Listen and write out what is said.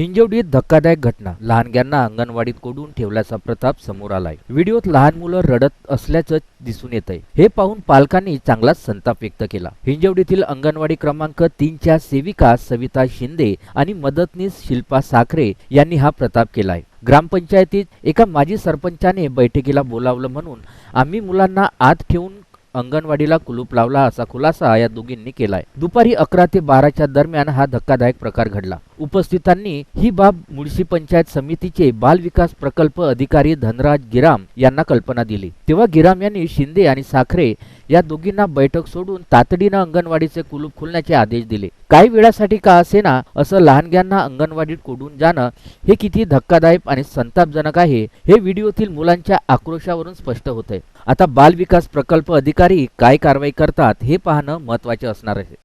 हिंजवडीत धक्कादायक घटना. लहानग्यांना अंगणवाडीत कोडून ठेवल्याचा प्रताप समोर आलाय. व्हिडिओत लहान मुलं रडत असल्याचं दिसून येत आहे हे पाहून पालकांनी चांगलाच संताप व्यक्त केला. हिंजवडीतील अंगणवाडी क्रमांक तीनच्या सेविका सविता शिंदे आणि मदतनीस शिल्पा साखरे यांनी हा प्रताप केलाय. ग्रामपंचायतीत एका माजी सरपंचाने बैठकीला बोलावलं म्हणून आम्ही मुलांना आत ठेवून अंगणवाडीला कुलूप लावला असा खुलासा या दोघींनी केलाय. दुपारी अकरा ते बाराच्या दरम्यान हा धक्कादायक प्रकार घडला. उपस्थितांनी ही बाब मुळशी पंचायत समितीचे बाल विकास प्रकल्प अधिकारी धनराज गिराम यांना कल्पना दिली. तेव्हा गिराम यांनी शिंदे आणि साखरे या दोघींना बैठक सोडून तातडीनं अंगणवाडीचे कुलूप खोलण्याचे आदेश दिले. काही वेळासाठी का असेना असं लहानग्यांना अंगणवाडीत कोडून जाणं हे किती धक्कादायक आणि संतापजनक आहे हे व्हिडिओतील मुलांच्या आक्रोशावरून स्पष्ट होत आहे आता बाल विकास प्रकल्प अधिकारी काय कारवाई करतात हे पाहणं महत्त्वाचे असणार आहे.